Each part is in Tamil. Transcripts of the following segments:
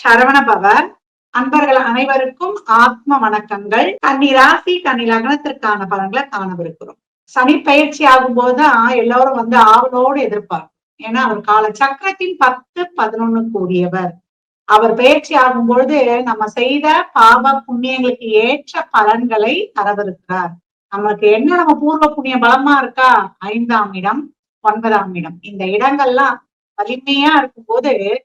சரவண பவர் அன்பர்கள் அனைவருக்கும் ஆத்ம வணக்கங்கள். கன்னி ராசி கன்னி லக்னத்திற்கான பலன்களை காணவிருக்கிறோம். சனி பயிற்சி ஆகும் போதுதான் எல்லாரும் வந்து ஆவலோடு எதிர்ப்பார் ஏன்னா அவர் கால சக்கரத்தின் பத்து பதினொன்னு கூடியவர். அவர் பயிற்சி ஆகும் பொழுது நம்ம செய்த பாவ புண்ணியங்களுக்கு ஏற்ற பலன்களை தரவிருக்கிறார். நமக்கு என்ன நம்ம பூர்வ புண்ணிய பலமா இருக்கா? ஐந்தாம் இடம் ஒன்பதாம் இடம். இந்த இடங்கள்லாம் வலிமையா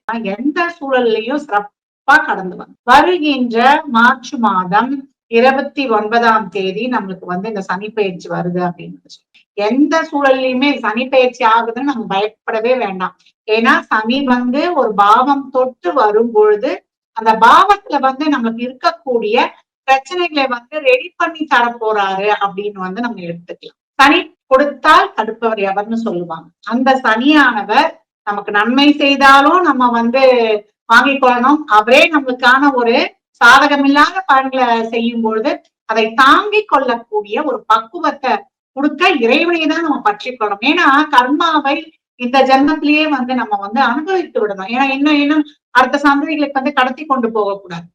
நான் எந்த சூழல்லையும் சிறப்பா கடந்து வந்தேன். வருகின்ற மார்ச் மாதம் இருபத்தி ஒன்பதாம் தேதி நம்மளுக்கு வந்து இந்த சனி பயிற்சி வருது அப்படின்னு எந்த சூழல்லையுமே சனி பயிற்சி ஆகுதுன்னு நம்ம பயப்படவே வேண்டாம். ஏன்னா சனி வந்து ஒரு பாவம் தொட்டு வரும் பொழுது அந்த பாவத்துல வந்து நமக்கு இருக்கக்கூடிய பிரச்சனைகளை வந்து ரெடி பண்ணி தர போறாரு அப்படின்னு வந்து நம்ம எடுத்துக்கலாம். சனி கொடுத்தால் தடுப்பவர் எவர்னு சொல்லுவாங்க. அந்த சனியானவர் நமக்கு நன்மை செய்தாலும் நம்ம வந்து வாங்கிக்கொள்ளணும். அவரே நம்மளுக்கான ஒரு சாதகமில்லாத பலன்களை செய்யும் பொழுது அதை தாங்கி கொள்ளக்கூடிய ஒரு பக்குவத்தை கொடுக்க இறைவனையை தான் நம்ம பற்றி கொள்ளணும் ஏன்னா கர்மாவை இந்த ஜென்மத்திலேயே வந்து நம்ம வந்து அனுபவித்து விடணும். ஏன்னா இன்னும் இன்னும் அடுத்த சந்ததிகளுக்கு வந்து கடத்தி கொண்டு போகக்கூடாது.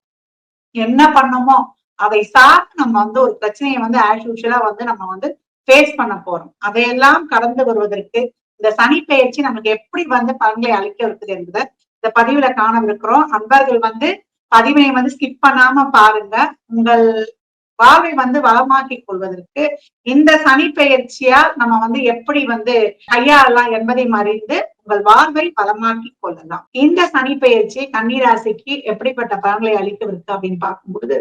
என்ன பண்ணமோ அதை சார்ந்து நம்ம வந்து ஒரு பிரச்சனையை வந்து ஆஸ் யூஷுவலா வந்து நம்ம வந்து ஃபேஸ் பண்ண போறோம். அதையெல்லாம் கடந்து வருவதற்கு இந்த சனி பயிற்சி நமக்கு எப்படி வந்து பலன்களை அளிக்க இருக்குது என்பதை இந்த பதிவுல காணவிருக்கிறோம். அன்பர்கள் வந்து பதிவினை வந்து ஸ்கிப் பண்ணாம பாருங்க. உங்கள் வாழ்வை வந்து வளமாக்கி கொள்வதற்கு இந்த சனி பெயர்ச்சியால் நம்ம வந்து எப்படி வந்து கையாளலாம் என்பதை அறிந்து உங்கள் வாழ்வை வளமாக்கி கொள்ளலாம். இந்த சனி பெயர்ச்சி கன்னிராசிக்கு எப்படிப்பட்ட பலன்களை அளிக்கவிருக்கு அப்படின்னு பார்க்கும்போது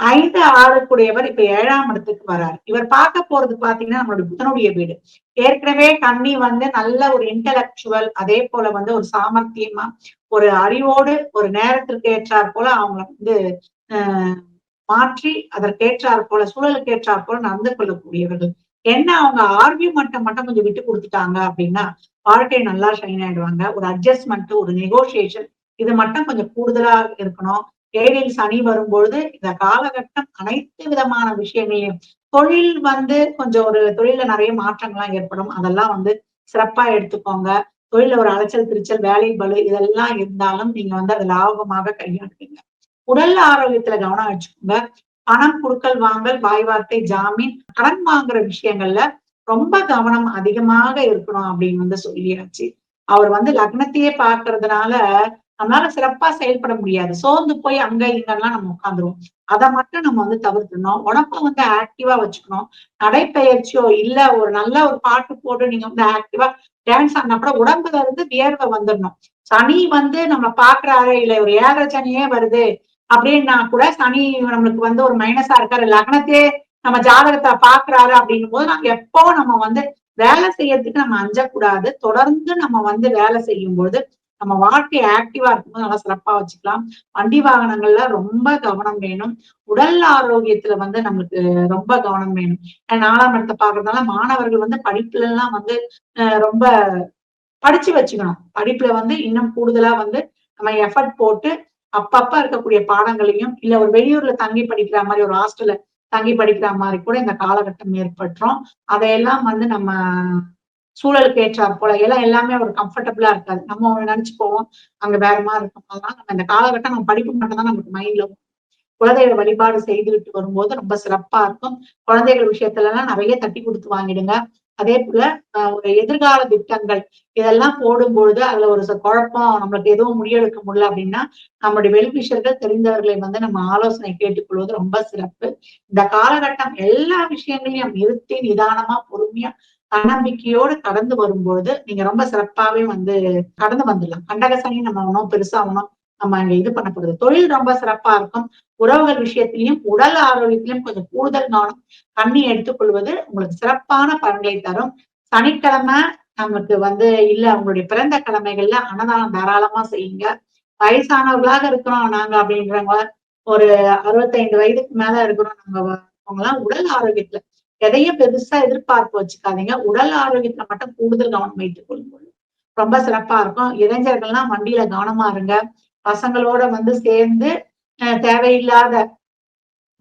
ஐந்து ஆறுக்குடையவர் இப்ப ஏழாம் இடத்துக்கு வராரு. இவர் பார்க்க போறது பாத்தீங்கன்னா நம்மளோட புதனுடைய வீடு. ஏற்கனவே கண்ணி வந்து நல்ல ஒரு இன்டலக்சுவல் அதே போல வந்து ஒரு சாமர்த்தியமா ஒரு அறிவோடு ஒரு நேரத்திற்கு ஏற்றார் போல அவங்கள வந்து ஆஹ் மாற்றி அதற்கேற்றார் போல சூழலுக்கு ஏற்றார் போல நடந்து கொள்ளக்கூடியவர்கள். என்ன அவங்க ஆர்கியூமெண்ட்டை மட்டும் கொஞ்சம் விட்டு கொடுத்துட்டாங்க அப்படின்னா வாழ்க்கை நல்லா ஷைன் ஆயிடுவாங்க. ஒரு அட்ஜஸ்ட்மெண்ட் ஒரு நெகோசியேஷன் இது மட்டும் கொஞ்சம் கூடுதலா இருக்கணும். ஏழில் சனி வரும்பொழுது இந்த காலகட்டம் அனைத்து விதமான விஷயங்களையும் தொழில் வந்து கொஞ்சம் ஒரு தொழில நிறைய மாற்றங்கள்லாம் ஏற்படும். அதெல்லாம் வந்து சிறப்பா எடுத்துக்கோங்க. தொழில ஒரு அலைச்சல் திருச்சல் வேலை பலு இதெல்லாம் இருந்தாலும் நீங்க வந்து அதை லாபமாக கையாளுவீங்க. உடல் ஆரோக்கியத்துல கவனம் வச்சுக்கோங்க. பணம் குடுக்கல் வாங்கல் வாய் வார்த்தை ஜாமீன் கடன் வாங்குற விஷயங்கள்ல ரொம்ப கவனம் அதிகமாக இருக்கணும் அப்படின்னு வந்து சொல்லியாச்சு. அவர் வந்து லக்னத்தையே பாக்குறதுனால நம்மளால சிறப்பா செயல்பட முடியாது. சோர்ந்து போய் அங்க இங்கெல்லாம் நம்ம உட்காந்துருவோம். அதை மட்டும் நம்ம வந்து தவிர்க்கணும். உடம்ப வந்து ஆக்டிவா வச்சுக்கணும். நடைப்பயிற்சியோ இல்ல ஒரு நல்ல ஒரு பாட்டு போட்டு நீங்க வந்து ஆக்டிவா டான்ஸ் ஆனா கூட உடம்புல இருந்து வியர்வை வந்துடணும். சனி வந்து நம்ம பாக்குறாரு இல்ல ஒரு ஏழரை சனியே வருது அப்படின்னா கூட சனி நம்மளுக்கு வந்து ஒரு மைனஸா இருக்காரு. லக்னத்தையே நம்ம ஜாதகத்தை பாக்குறாரு அப்படின்னும் போது நாங்க எப்போ நம்ம வந்து வேலை செய்யறதுக்கு நம்ம அஞ்சக்கூடாது. தொடர்ந்து நம்ம வந்து வேலை செய்யும் பொழுது நம்ம வாழ்க்கை ஆக்டிவா இருக்கும்போது நல்லா சிறப்பா வச்சுக்கலாம். வண்டி வாகனங்கள்ல ரொம்ப கவனம் வேணும். உடல் ஆரோக்கியத்துல வந்து நம்மளுக்கு ரொம்ப கவனம் வேணும். நாலாம் இடத்தை பாக்குறதுனால மாணவர்கள் வந்து படிப்புல எல்லாம் வந்து ரொம்ப படிச்சு வச்சுக்கணும். படிப்புல வந்து இன்னும் கூடுதலா வந்து நம்ம எஃபர்ட் போட்டு அப்பப்ப இருக்கக்கூடிய பாடங்களையும் இல்ல ஒரு வெளியூர்ல தங்கி படிக்கிற மாதிரி ஒரு ஹாஸ்டல்ல தங்கி படிக்கிற மாதிரி கூட இந்த காலகட்டம் ஏற்பட்டுரும். அதையெல்லாம் வந்து நம்ம சூழலுக்கு ஏற்றார் போல. எல்லாம் எல்லாமே ஒரு கம்ஃபர்டபுளா இருக்காது நம்ம ஒண்ணு நினைச்சு போவோம். அங்க வேற மாதிரி இருக்கும். அதனால நம்ம இந்த காலகட்டம் நம்ம படிப்பு மட்டும் தான் நமக்கு மைண்ட்ல குழந்தைகள் வழிபாடு செய்துவிட்டு வரும்போது ரொம்ப சிறப்பா இருக்கும். குழந்தைகள் விஷயத்துல எல்லாம் நிறைய தட்டி கொடுத்து வாங்கிடுங்க. அதே போல ஒரு எதிர்கால திட்டங்கள் இதெல்லாம் போடும்பொழுது அதுல ஒரு குழப்பம் நம்மளுக்கு எதுவும் முடிவெடுக்க முடியல அப்படின்னா நம்மளுடைய வெல்விஷர்கள் தெரிந்தவர்களை வந்து நம்ம ஆலோசனை கேட்டுக்கொள்வது ரொம்ப சிறப்பு. இந்த காலகட்டம் எல்லா விஷயங்களையும் நிறுத்தி நிதானமா பொறுமையா தன்னம்பிக்கையோடு கடந்து வரும்போது நீங்க ரொம்ப சிறப்பாவே வந்து கடந்து வந்துடலாம். கண்டகசனி நம்ம ஒன்றும் பெருசா ஒன்றும் நம்ம இங்க இது பண்ணப்படுது தொழில் ரொம்ப சிறப்பா இருக்கும். உறவுகள் விஷயத்திலையும் உடல் ஆரோக்கியத்திலையும் கொஞ்சம் கூடுதல் கவனம் தண்ணி எடுத்துக்கொள்வது உங்களுக்கு சிறப்பான பலன்களை தரும். சனிக்கிழமை நமக்கு வந்து இல்ல அவங்களுடைய பிறந்த கிழமைகள்ல அன்னதானம் தாராளமா செய்யுங்க. வயசானவர்களாக இருக்கிறோம் நாங்க அப்படின்றவங்க ஒரு அறுபத்தைந்து வயதுக்கு மேல இருக்கிறோம் நாங்க அவங்க எல்லாம் உடல் ஆரோக்கியத்துல எதையும் பெருசா எதிர்பார்ப்பு வச்சுக்காதீங்க. உடல் ஆரோக்கியத்துல மட்டும் கூடுதல் கவனம் வைத்துக் கொள்ளுங்கள் ரொம்ப சிறப்பா இருக்கும். இளைஞர்கள்லாம் வண்டியில கவனமா இருங்க. பசங்களோட வந்து சேர்ந்து தேவையில்லாத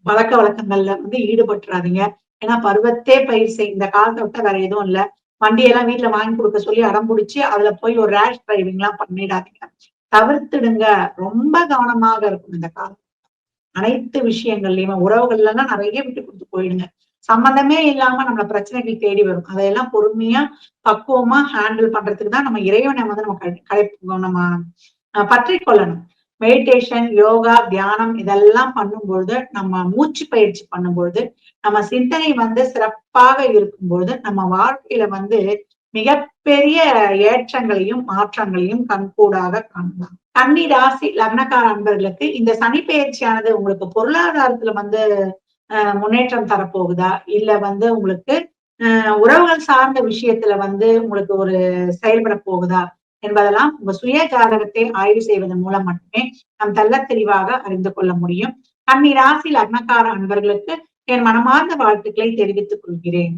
பழக்க வழக்கங்கள்ல வந்து ஈடுபட்டுறாதீங்க. ஏன்னா பருவத்தே பயிர் செய் இந்த காலத்தை விட்ட வேற எதுவும் இல்ல. வண்டியெல்லாம் வீட்டுல வாங்கி கொடுக்க சொல்லி அடம் பிடிச்சி அதுல போய் ஒரு ரேஷ் டிரைவிங் எல்லாம் பண்ணிடாதீங்க. தவிர்த்துடுங்க. ரொம்ப கவனமாக இருக்கும் இந்த காலம் அனைத்து விஷயங்கள்லயுமே உறவுகள்ல எல்லாம் நிறைய விட்டு கொடுத்து போயிடுங்க. சம்பந்தமே இல்லாம நம்மள பிரச்சனைகள் தேடி வரும். அதையெல்லாம் பொறுமையா பக்குவமா ஹேண்டில் பண்றதுக்கு தான் நம்ம இறைவனை வந்து நம்ம கடை நம்ம பற்றி கொள்ளணும். மெடிடேஷன் யோகா தியானம் இதெல்லாம் பண்ணும்பொழுது நம்ம மூச்சு பயிற்சி பண்ணும்பொழுது நம்ம சிந்தனை வந்து சிறப்பாக இருக்கும்பொழுது நம்ம வாழ்க்கையில வந்து மிகப்பெரிய ஏற்றங்களையும் மாற்றங்களையும் கண்கூடாக காணலாம். கன்னி ராசி லக்னக்கார அன்பர்களுக்கு இந்த சனி பயிற்சியானது உங்களுக்கு பொருளாதாரத்துல வந்து முன்னேற்றம் தரப்போகுதா? இல்ல வந்து உங்களுக்கு உறவுகள் சார்ந்த விஷயத்துல வந்து உங்களுக்கு ஒரு செயல்பட போகுதா? என்பதெல்லாம் உங்க சுய ஜாதகத்தை ஆய்வு செய்வதன் மூலம் மட்டுமே நாம் தள்ள தெளிவாக அறிந்து கொள்ள முடியும். கண்ணி ராசி லக்னக்கார அன்பர்களுக்கு என் மனமார்ந்த வாழ்த்துக்களை தெரிவித்துக் கொள்கிறேன்.